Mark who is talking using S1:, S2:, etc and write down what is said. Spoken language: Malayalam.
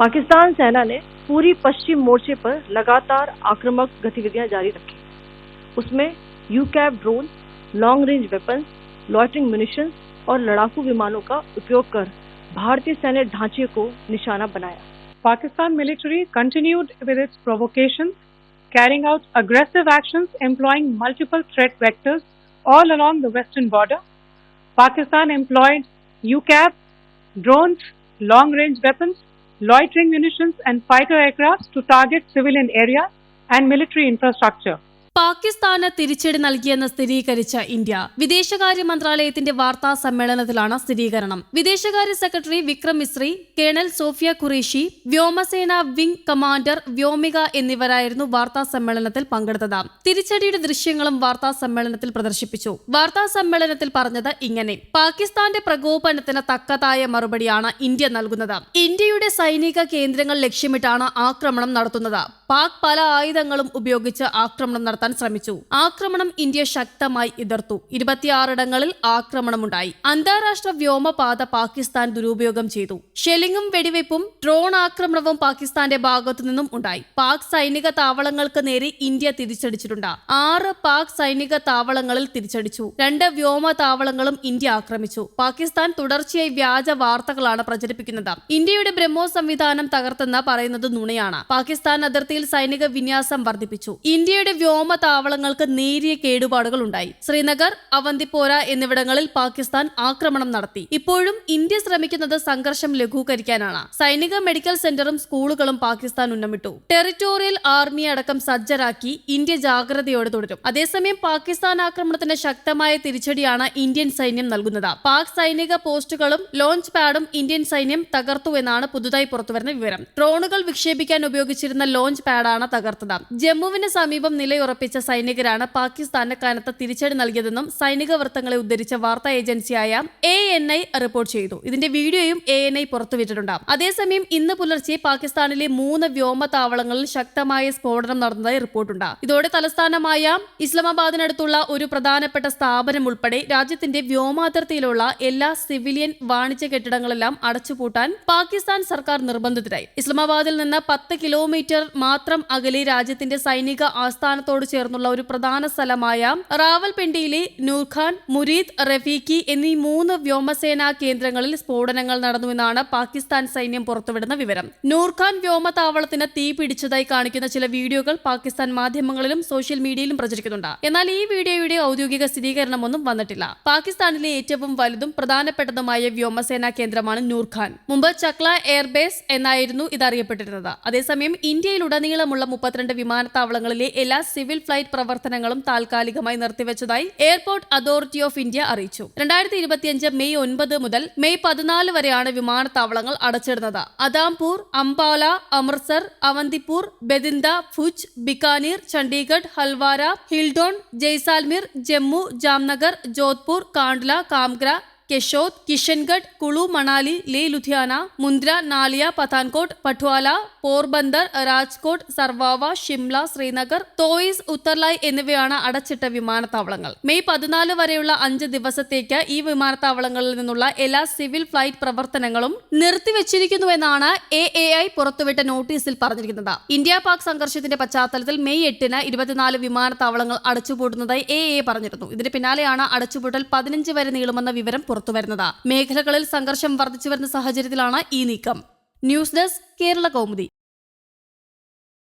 S1: पाकिस्तान सेना ने पूरी पश्चिम मोर्चे पर लगातार आक्रामक गतिविधियाँ जारी रखी। उसमें यू cap drone long range weapon loitering munition और लड़ाकू विमानों का उपयोग कर भारतीय सैन्य ढांचे को निशाना बनाया।
S2: Pakistan military continued with its provocation carrying out aggressive action employing multiple threat vectors all along the western border Pakistan employed you cap drone long range weapons loitering munitions, and fighter aircraft to target civilian areas and military infrastructure.
S3: പാകിസ്ഥാന് തിരിച്ചടി നൽകിയെന്ന് സ്ഥിരീകരിച്ച ഇന്ത്യ. വിദേശകാര്യ മന്ത്രാലയത്തിന്റെ വാർത്താ സമ്മേളനത്തിലാണ് സ്ഥിരീകരണം. വിദേശകാര്യ സെക്രട്ടറി വിക്രം മിശ്രി കേണൽ സോഫിയ ഖുറേഷി വ്യോമസേന വിംഗ് കമാൻഡർ വ്യോമിക എന്നിവരായിരുന്നു വാർത്താ സമ്മേളനത്തിൽ പങ്കെടുത്തത്. തിരിച്ചടിയുടെ ദൃശ്യങ്ങളും വാർത്താ സമ്മേളനത്തിൽ പ്രദർശിപ്പിച്ചു. വാർത്താ സമ്മേളനത്തിൽ പറഞ്ഞത് ഇങ്ങനെ. പാകിസ്ഥാന്റെ പ്രകോപനത്തിന് തക്കതായ മറുപടിയാണ് ഇന്ത്യ നൽകുന്നത്. ഇന്ത്യയുടെ സൈനിക കേന്ദ്രങ്ങൾ ലക്ഷ്യമിട്ടാണ് ആക്രമണം നടത്തുന്നത്. പാക് പല ആയുധങ്ങളും ഉപയോഗിച്ച് ആക്രമണം നടത്താൻ ശ്രമിച്ചു. ആക്രമണം ഇന്ത്യ ശക്തമായി എതിർത്തു. ഇരുപത്തിയാറിടങ്ങളിൽ ആക്രമണമുണ്ടായി. അന്താരാഷ്ട്ര വ്യോമപാത പാകിസ്ഥാൻ ദുരുപയോഗം ചെയ്തു. ഷെല്ലിങ്ങും വെടിവെപ്പും ഡ്രോൺ ആക്രമണവും പാകിസ്ഥാന്റെ ഭാഗത്തു നിന്നും ഉണ്ടായി. പാക് സൈനിക താവളങ്ങൾക്ക് നേരെ ഇന്ത്യ തിരിച്ചടിച്ചിട്ടുണ്ട്. ആറ് പാക് സൈനിക താവളങ്ങളിൽ തിരിച്ചടിച്ചു. രണ്ട് വ്യോമ താവളങ്ങളും ഇന്ത്യ ആക്രമിച്ചു. പാകിസ്ഥാൻ തുടർച്ചയായി വ്യാജ വാർത്തകളാണ് പ്രചരിപ്പിക്കുന്നത്. ഇന്ത്യയുടെ ബ്രഹ്മോ സംവിധാനം തകർത്തെന്ന് പറയുന്നത് നുണയാണ്. പാകിസ്ഥാൻ അതിർത്തിയിൽ സൈനിക വിന്യാസം വർദ്ധിപ്പിച്ചു. ഇന്ത്യയുടെ വ്യോമ താവളങ്ങൾക്ക് നേരിയ കേടുപാടുകൾ ഉണ്ടായി ശ്രീനഗർ അവന്തിപ്പോര എന്നിവിടങ്ങളിൽ പാകിസ്ഥാൻ ആക്രമണം നടത്തി. ഇപ്പോഴും ഇന്ത്യ ശ്രമിക്കുന്നത് സംഘർഷം ലഘൂകരിക്കാനാണ്. സൈനിക മെഡിക്കൽ സെന്ററും സ്കൂളുകളും പാകിസ്ഥാൻ ഉന്നമിട്ടു. ടെറിറ്റോറിയൽ ആർമി അടക്കം സജ്ജരാക്കി ഇന്ത്യ ജാഗ്രതയോടെ തുടരും. അതേസമയം പാകിസ്ഥാൻ ആക്രമണത്തിന് ശക്തമായ തിരിച്ചടിയാണ് ഇന്ത്യൻ സൈന്യം നൽകുന്നത്. പാക് സൈനിക പോസ്റ്റുകളും ലോഞ്ച് പാഡും ഇന്ത്യൻ സൈന്യം തകർത്തു എന്നാണ് പുതുതായി പുറത്തുവരുന്ന വിവരം. ഡ്രോണുകൾ വിക്ഷേപിക്കാൻ ഉപയോഗിച്ചിരുന്ന ലോഞ്ച് പാഡാണ് തകർത്തത്. ജമ്മുവിന് സമീപം നിലയുറപ്പിച്ച സൈനികരാണ് പാകിസ്ഥാന് കനത്ത തിരിച്ചടി നൽകിയതെന്നും സൈനിക വൃത്തങ്ങളെ ഉദ്ധരിച്ച വാർത്താ ഏജൻസിയായ എ എൻ ഐ റിപ്പോർട്ട് ചെയ്തു. ഇതിന്റെ വീഡിയോയും എ എൻ ഐ പുറത്തുവിട്ടിട്ടുണ്ട് അതേസമയം ഇന്ന് പുലർച്ചെ പാകിസ്ഥാനിലെ മൂന്ന് വ്യോമ താവളങ്ങളിൽ ശക്തമായ സ്ഫോടനം നടന്നതായി റിപ്പോർട്ടുണ്ട്. ഇതോടെ തലസ്ഥാനമായ ഇസ്ലാമാബാദിനടുത്തുള്ള ഒരു പ്രധാനപ്പെട്ട സ്ഥാപനം ഉൾപ്പെടെ രാജ്യത്തിന്റെ വ്യോമാതിർത്തിയിലുള്ള എല്ലാ സിവിലിയൻ വാണിജ്യ കെട്ടിടങ്ങളെല്ലാം അടച്ചുപൂട്ടാൻ പാകിസ്ഥാൻ സർക്കാർ നിർബന്ധിതരായി. ഇസ്ലാമാബാദിൽ നിന്ന് പത്ത് കിലോമീറ്റർ മാത്രം അകലെ രാജ്യത്തിന്റെ സൈനിക ആസ്ഥാനത്തോട് ചേർന്നുള്ള ഒരു പ്രധാന സ്ഥലമായ റാവൽപിണ്ടിയിലെ നൂർഖാൻ മുരീദ് റഫീഖി എന്നീ മൂന്ന് വ്യോമസേനാ കേന്ദ്രങ്ങളിൽ സ്ഫോടനങ്ങൾ നടന്നുവെന്നാണ് പാകിസ്ഥാൻ സൈന്യം പുറത്തുവിടുന്ന വിവരം. നൂർഖാൻ വ്യോമതാവളത്തിന് തീ പിടിച്ചതായി കാണിക്കുന്ന ചില വീഡിയോകൾ പാകിസ്ഥാൻ മാധ്യമങ്ങളിലും സോഷ്യൽ മീഡിയയിലും പ്രചരിക്കുന്നുണ്ട്. എന്നാൽ ഈ വീഡിയോയുടെ ഔദ്യോഗിക സ്ഥിരീകരണമൊന്നും വന്നിട്ടില്ല. പാകിസ്ഥാനിലെ ഏറ്റവും വലുതും പ്രധാനപ്പെട്ടതുമായ വ്യോമസേനാ കേന്ദ്രമാണ് നൂർഖാൻ. മുമ്പ് ചക്ല എയർബേസ് എന്നായിരുന്നു ഇത് അറിയപ്പെട്ടിരുന്നത് അതേസമയം ഇന്ത്യയിലുടനീളമുള്ള മുപ്പത്തിരണ്ട് വിമാനത്താവളങ്ങളിലെ എല്ലാ സിവിൽ ഫ്ലൈറ്റ് പ്രവർത്തനങ്ങളും താൽക്കാലികമായി നിർത്തിവച്ചതായി എയർപോർട്ട് അതോറിറ്റി ഓഫ് ഇന്ത്യ അറിയിച്ചു. രണ്ടായിരത്തി ഇരുപത്തിയഞ്ച് മെയ് ഒൻപത് മുതൽ മെയ് പതിനാല് വരെയാണ് വിമാനത്താവളങ്ങൾ അടച്ചിടുന്നത്. അദാംപൂർ അംബാല അമൃത്സർ അവന്തിപ്പൂർ ബെദിന്ദ ഫുജ് ബിക്കാനീർ ചണ്ഡീഗഡ് ഹൽവാര ഹിൽഡോൺ ജയ്സാൽമീർ ജമ്മു ജാംനഗർ ജോധ്പൂർ കാണ്ട്ല കാംഗ്ര കെഷോദ് കിഷൻഗഡ് കുളു മണാലി ലേ ലുധിയാന മുന്ദ്ര നാലിയ പത്താൻകോട്ട് പട്വാല പോർബന്ദർ രാജ്കോട്ട് സർവാവ ഷിംല ശ്രീനഗർ തോയിസ് ഉത്തർലായ് എന്നിവയാണ് അടച്ചിട്ട വിമാനത്താവളങ്ങൾ. മെയ് പതിനാല് വരെയുള്ള അഞ്ച് ദിവസത്തേക്ക് ഈ വിമാനത്താവളങ്ങളിൽ നിന്നുള്ള എല്ലാ സിവിൽ ഫ്ലൈറ്റ് പ്രവർത്തനങ്ങളും നിർത്തിവച്ചിരിക്കുന്നുവെന്നാണ് എ എ ഐ പുറത്തുവിട്ട നോട്ടീസിൽ പറഞ്ഞിരിക്കുന്നത്. ഇന്ത്യ പാക് സംഘർഷത്തിന്റെ പശ്ചാത്തലത്തിൽ മെയ് എട്ടിന് ഇരുപത്തിനാല് വിമാനത്താവളങ്ങൾ അടച്ചുപൂട്ടുന്നതായി എ എ പറഞ്ഞിരുന്നു. ഇതിന് പിന്നാലെയാണ് അടച്ചുപൂട്ടൽ പതിനഞ്ച് വരെ നീളുമെന്ന വിവരം പുറത്തുവരുന്നത്. മേഖലകളിൽ സംഘർഷം വർദ്ധിച്ചു വരുന്ന സാഹചര്യത്തിലാണ് ഈ നീക്കം. News desk Kerala Kaumudi.